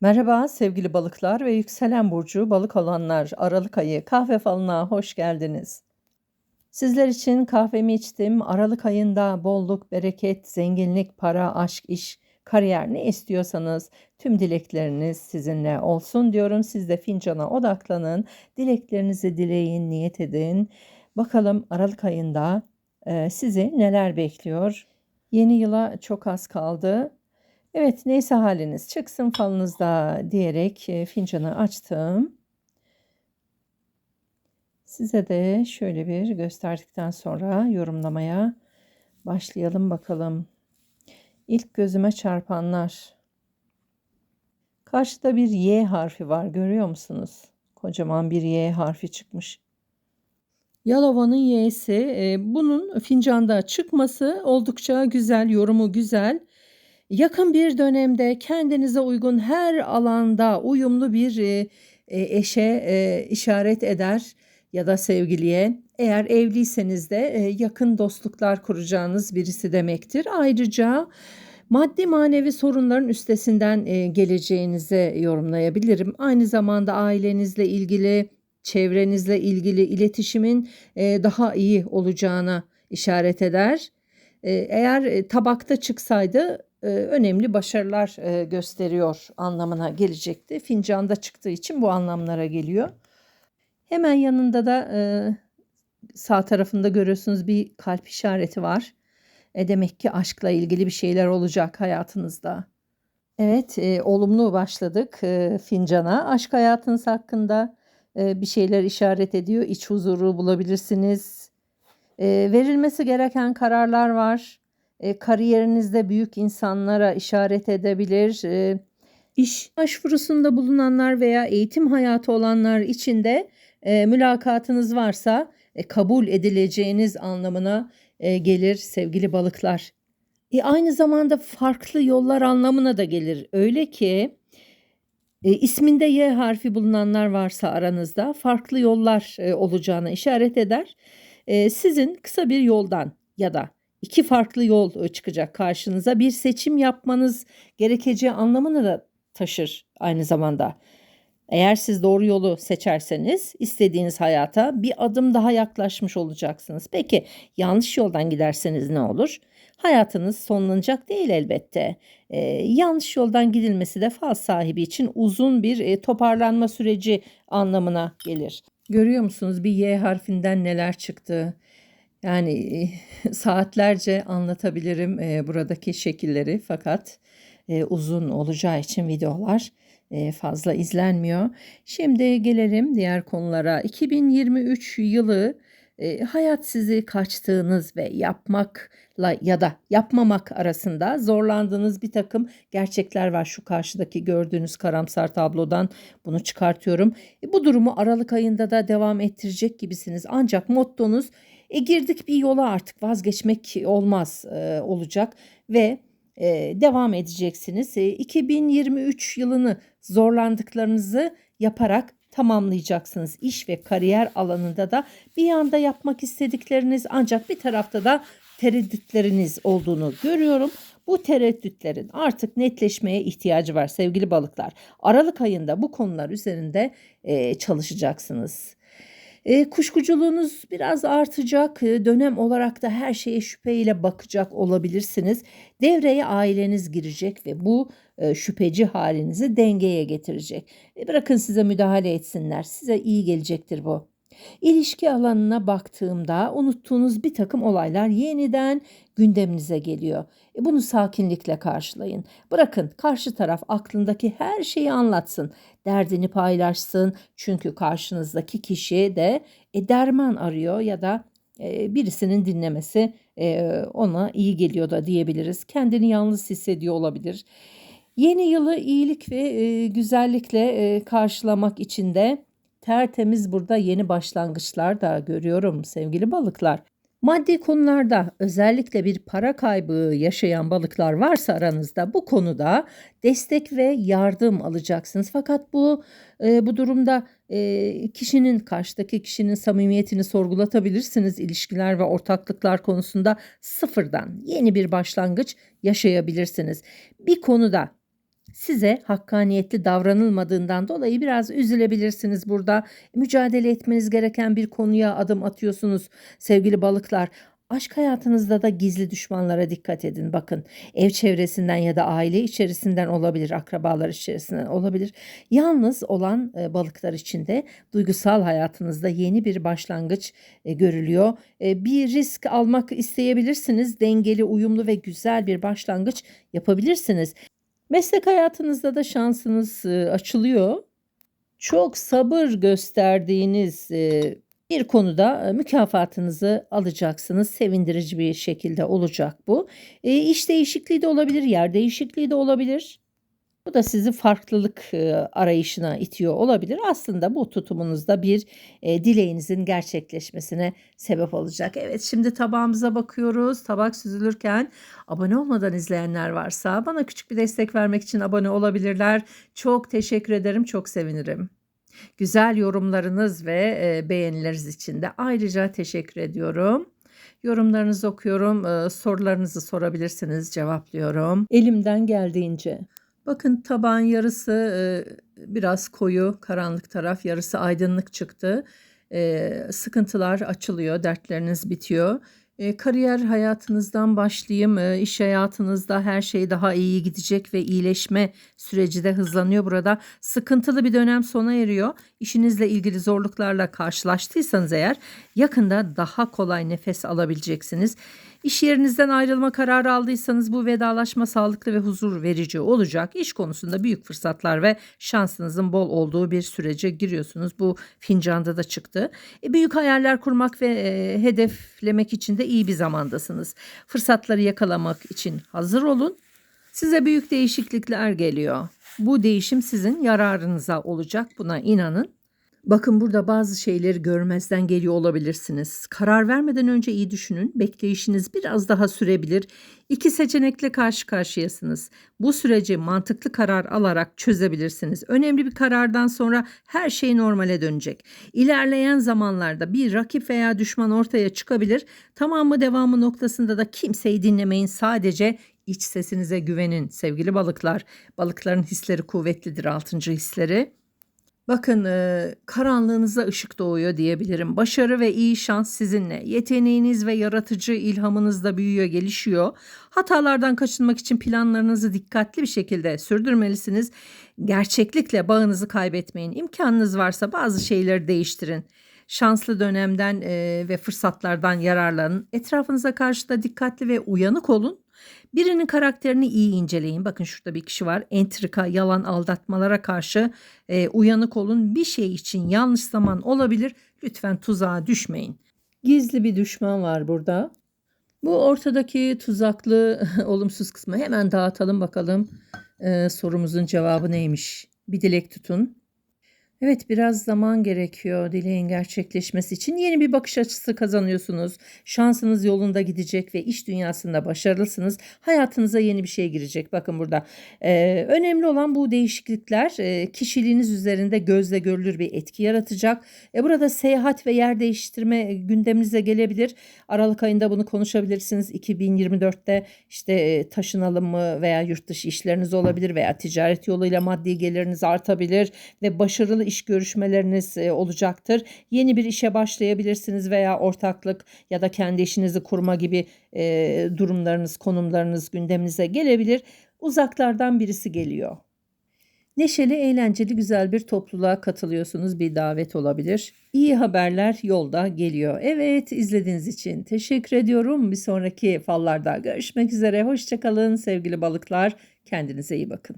Merhaba sevgili balıklar ve yükselen burcu balık olanlar Aralık ayı kahve falına hoş geldiniz. Sizler için kahvemi içtim. Aralık ayında bolluk, bereket, zenginlik, para, aşk, iş, kariyer ne istiyorsanız tüm dilekleriniz sizinle olsun diyorum. Siz de fincana odaklanın. Dileklerinizi dileyin, niyet edin. Bakalım Aralık ayında sizi neler bekliyor? Yeni yıla çok az kaldı. Evet neyse haliniz çıksın falınızda diyerek e, fincanı açtım. Size de şöyle bir gösterdikten sonra yorumlamaya başlayalım bakalım. İlk gözüme çarpanlar. Karşıda bir Y harfi var görüyor musunuz? Kocaman bir Y harfi çıkmış. Yalova'nın Y'si. E, bunun fincanda çıkması oldukça güzel, yorumu güzel. Yakın bir dönemde kendinize uygun her alanda uyumlu bir e, e, eşe e, işaret eder ya da sevgiliye. Eğer evliyseniz de yakın dostluklar kuracağınız birisi demektir. Ayrıca maddi manevi sorunların üstesinden geleceğinize yorumlayabilirim. Aynı zamanda ailenizle ilgili, çevrenizle ilgili iletişimin daha iyi olacağına işaret eder. Eğer tabakta çıksaydı önemli başarılar e, gösteriyor anlamına gelecekti. Fincanda çıktığı için bu anlamlara geliyor. Hemen yanında da e, sağ tarafında görüyorsunuz bir kalp işareti var. E demek ki aşkla ilgili bir şeyler olacak hayatınızda. Evet, e, olumlu başladık e, fincana. Aşk hayatınız hakkında e, bir şeyler işaret ediyor. İç huzuru bulabilirsiniz. E, verilmesi gereken kararlar var. E, kariyerinizde büyük insanlara işaret edebilir. E, iş başvurusunda bulunanlar veya eğitim hayatı olanlar için de e, mülakatınız varsa e, kabul edileceğiniz anlamına e, gelir sevgili balıklar. E, aynı zamanda farklı yollar anlamına da gelir. Öyle ki e, isminde Y harfi bulunanlar varsa aranızda farklı yollar e, olacağına işaret eder. E, sizin kısa bir yoldan ya da iki farklı yol çıkacak karşınıza. Bir seçim yapmanız gerekeceği anlamını da taşır aynı zamanda. Eğer siz doğru yolu seçerseniz istediğiniz hayata bir adım daha yaklaşmış olacaksınız. Peki yanlış yoldan giderseniz ne olur? Hayatınız sonlanacak değil elbette. Ee, yanlış yoldan gidilmesi de faz sahibi için uzun bir e, toparlanma süreci anlamına gelir. Görüyor musunuz bir Y harfinden neler çıktı? Yani saatlerce anlatabilirim e, buradaki şekilleri fakat e, uzun olacağı için videolar e, fazla izlenmiyor. Şimdi gelelim diğer konulara. 2023 yılı e, hayat sizi kaçtığınız ve yapmakla ya da yapmamak arasında zorlandığınız bir takım gerçekler var. Şu karşıdaki gördüğünüz karamsar tablodan bunu çıkartıyorum. E, bu durumu Aralık ayında da devam ettirecek gibisiniz. Ancak mottonuz e, girdik bir yola artık vazgeçmek olmaz e, olacak ve e, devam edeceksiniz. E, 2023 yılını zorlandıklarınızı yaparak tamamlayacaksınız. İş ve kariyer alanında da bir yanda yapmak istedikleriniz ancak bir tarafta da tereddütleriniz olduğunu görüyorum. Bu tereddütlerin artık netleşmeye ihtiyacı var sevgili balıklar. Aralık ayında bu konular üzerinde e, çalışacaksınız. E, kuşkuculuğunuz biraz artacak. E, dönem olarak da her şeye şüpheyle bakacak olabilirsiniz. Devreye aileniz girecek ve bu e, şüpheci halinizi dengeye getirecek. E, bırakın size müdahale etsinler. Size iyi gelecektir bu. İlişki alanına baktığımda unuttuğunuz bir takım olaylar yeniden gündeminize geliyor. E bunu sakinlikle karşılayın. Bırakın karşı taraf aklındaki her şeyi anlatsın. Derdini paylaşsın. Çünkü karşınızdaki kişi de e, derman arıyor ya da e, birisinin dinlemesi e, ona iyi geliyor da diyebiliriz. Kendini yalnız hissediyor olabilir. Yeni yılı iyilik ve e, güzellikle e, karşılamak için de tertemiz burada yeni başlangıçlar da görüyorum sevgili balıklar. Maddi konularda özellikle bir para kaybı yaşayan balıklar varsa aranızda bu konuda destek ve yardım alacaksınız. Fakat bu e, bu durumda e, kişinin karşıdaki kişinin samimiyetini sorgulatabilirsiniz. İlişkiler ve ortaklıklar konusunda sıfırdan yeni bir başlangıç yaşayabilirsiniz. Bir konuda size hakkaniyetli davranılmadığından dolayı biraz üzülebilirsiniz burada. Mücadele etmeniz gereken bir konuya adım atıyorsunuz sevgili balıklar. Aşk hayatınızda da gizli düşmanlara dikkat edin. Bakın ev çevresinden ya da aile içerisinden olabilir, akrabalar içerisinden olabilir. Yalnız olan e, balıklar için de duygusal hayatınızda yeni bir başlangıç e, görülüyor. E, bir risk almak isteyebilirsiniz. Dengeli, uyumlu ve güzel bir başlangıç yapabilirsiniz. Meslek hayatınızda da şansınız e, açılıyor. Çok sabır gösterdiğiniz e, bir konuda e, mükafatınızı alacaksınız. Sevindirici bir şekilde olacak bu. E, iş değişikliği de olabilir, yer değişikliği de olabilir. Bu da sizi farklılık e, arayışına itiyor olabilir. Aslında bu tutumunuzda bir e, dileğinizin gerçekleşmesine sebep olacak. Evet şimdi tabağımıza bakıyoruz. Tabak süzülürken abone olmadan izleyenler varsa bana küçük bir destek vermek için abone olabilirler. Çok teşekkür ederim, çok sevinirim. Güzel yorumlarınız ve e, beğenileriniz için de ayrıca teşekkür ediyorum. Yorumlarınızı okuyorum, sorularınızı sorabilirsiniz, cevaplıyorum. Elimden geldiğince. Bakın tabağın yarısı e, biraz koyu, karanlık taraf, yarısı aydınlık çıktı. E, sıkıntılar açılıyor, dertleriniz bitiyor. E, kariyer hayatınızdan başlayayım. E, iş hayatınızda her şey daha iyi gidecek ve iyileşme süreci de hızlanıyor burada. Sıkıntılı bir dönem sona eriyor. İşinizle ilgili zorluklarla karşılaştıysanız eğer yakında daha kolay nefes alabileceksiniz. İş yerinizden ayrılma kararı aldıysanız bu vedalaşma sağlıklı ve huzur verici olacak. İş konusunda büyük fırsatlar ve şansınızın bol olduğu bir sürece giriyorsunuz. Bu fincanda da çıktı. E, büyük hayaller kurmak ve e, hedeflemek için de iyi bir zamandasınız. Fırsatları yakalamak için hazır olun. Size büyük değişiklikler geliyor. Bu değişim sizin yararınıza olacak. Buna inanın. Bakın burada bazı şeyleri görmezden geliyor olabilirsiniz. Karar vermeden önce iyi düşünün. Bekleyişiniz biraz daha sürebilir. İki seçenekle karşı karşıyasınız. Bu süreci mantıklı karar alarak çözebilirsiniz. Önemli bir karardan sonra her şey normale dönecek. İlerleyen zamanlarda bir rakip veya düşman ortaya çıkabilir. Tamamı devamı noktasında da kimseyi dinlemeyin. Sadece iç sesinize güvenin sevgili balıklar. Balıkların hisleri kuvvetlidir, altıncı hisleri. Bakın e, karanlığınıza ışık doğuyor diyebilirim. Başarı ve iyi şans sizinle. Yeteneğiniz ve yaratıcı ilhamınız da büyüyor, gelişiyor. Hatalardan kaçınmak için planlarınızı dikkatli bir şekilde sürdürmelisiniz. Gerçeklikle bağınızı kaybetmeyin. İmkanınız varsa bazı şeyleri değiştirin. Şanslı dönemden e, ve fırsatlardan yararlanın. Etrafınıza karşı da dikkatli ve uyanık olun. Birinin karakterini iyi inceleyin. Bakın şurada bir kişi var. Entrika, yalan, aldatmalara karşı e, uyanık olun. Bir şey için yanlış zaman olabilir. Lütfen tuzağa düşmeyin. Gizli bir düşman var burada. Bu ortadaki tuzaklı olumsuz kısmı hemen dağıtalım bakalım. Ee, sorumuzun cevabı neymiş? Bir dilek tutun. Evet biraz zaman gerekiyor dileğin gerçekleşmesi için. Yeni bir bakış açısı kazanıyorsunuz. Şansınız yolunda gidecek ve iş dünyasında başarılısınız. Hayatınıza yeni bir şey girecek. Bakın burada. Ee, önemli olan bu değişiklikler e, kişiliğiniz üzerinde gözle görülür bir etki yaratacak. E, burada seyahat ve yer değiştirme gündeminize gelebilir. Aralık ayında bunu konuşabilirsiniz. 2024'te işte e, taşınalım mı veya yurt dışı işleriniz olabilir veya ticaret yoluyla maddi geliriniz artabilir ve başarılı iş görüşmeleriniz e, olacaktır. Yeni bir işe başlayabilirsiniz veya ortaklık ya da kendi işinizi kurma gibi e, durumlarınız, konumlarınız gündeminize gelebilir. Uzaklardan birisi geliyor. Neşeli, eğlenceli, güzel bir topluluğa katılıyorsunuz. Bir davet olabilir. İyi haberler yolda geliyor. Evet, izlediğiniz için teşekkür ediyorum. Bir sonraki fallarda görüşmek üzere. Hoşçakalın sevgili balıklar. Kendinize iyi bakın.